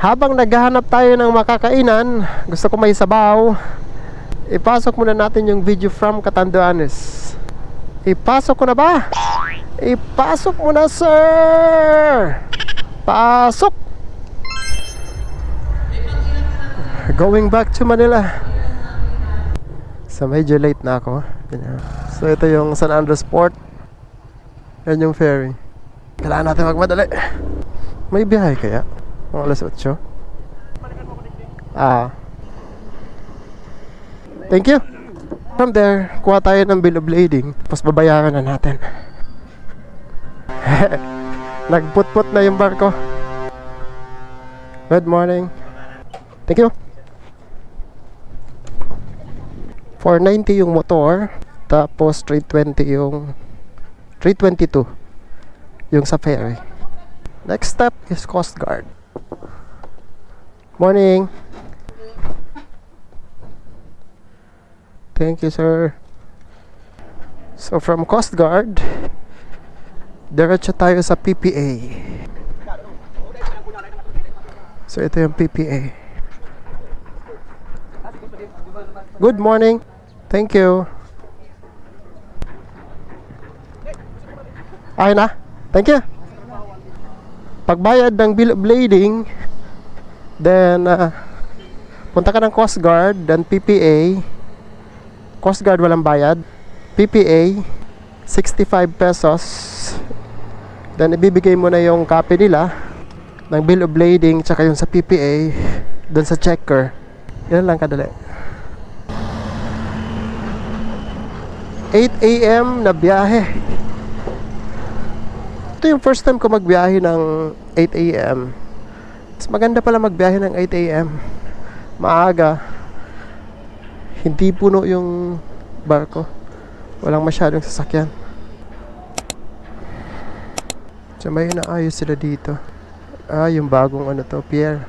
Habang naghahanap tayo ng makakainan, gusto ko may sabaw. Ipasok muna natin yung video from Catanduanes. Ipasok ko na ba? Ipasok mo na, sir! Pasok! Going back to Manila. So medyo late na ako. So ito yung San Andres Port. Yan yung ferry. Kailangan natin magmadali. May biyahe kaya? Mga alas 8. Ah. Thank you. From there, kuha tayo ng bill of lading. Tapos babayaran na natin. Nagput-put na yung barko. Good morning. Thank you. 490 yung motor. Tapos 320 yung 322 yung sa ferry. Next step is Coast Guard. Morning. Thank you, sir. So from Coast Guard, diretso tayo sa PPA. So ito yung PPA. Good morning. Thank you. Ay na. Thank you. Pagbayad ng bill of lading, then uh, punta ka ng Coast Guard, then PPA. Coast Guard walang bayad. PPA 65 pesos. Then ibibigay mo na yung copy nila ng bill of lading tsaka yung sa PPA doon sa checker. Yan lang kadali. 8 a.m. na biyahe. Ito yung first time ko magbiyahe ng 8 a.m. Mas maganda pala magbiyahe ng 8 a.m. Maaga. Hindi puno yung barko. Walang masyadong sasakyan. So may inaayos sila dito. Ah, yung bagong ano to, pier.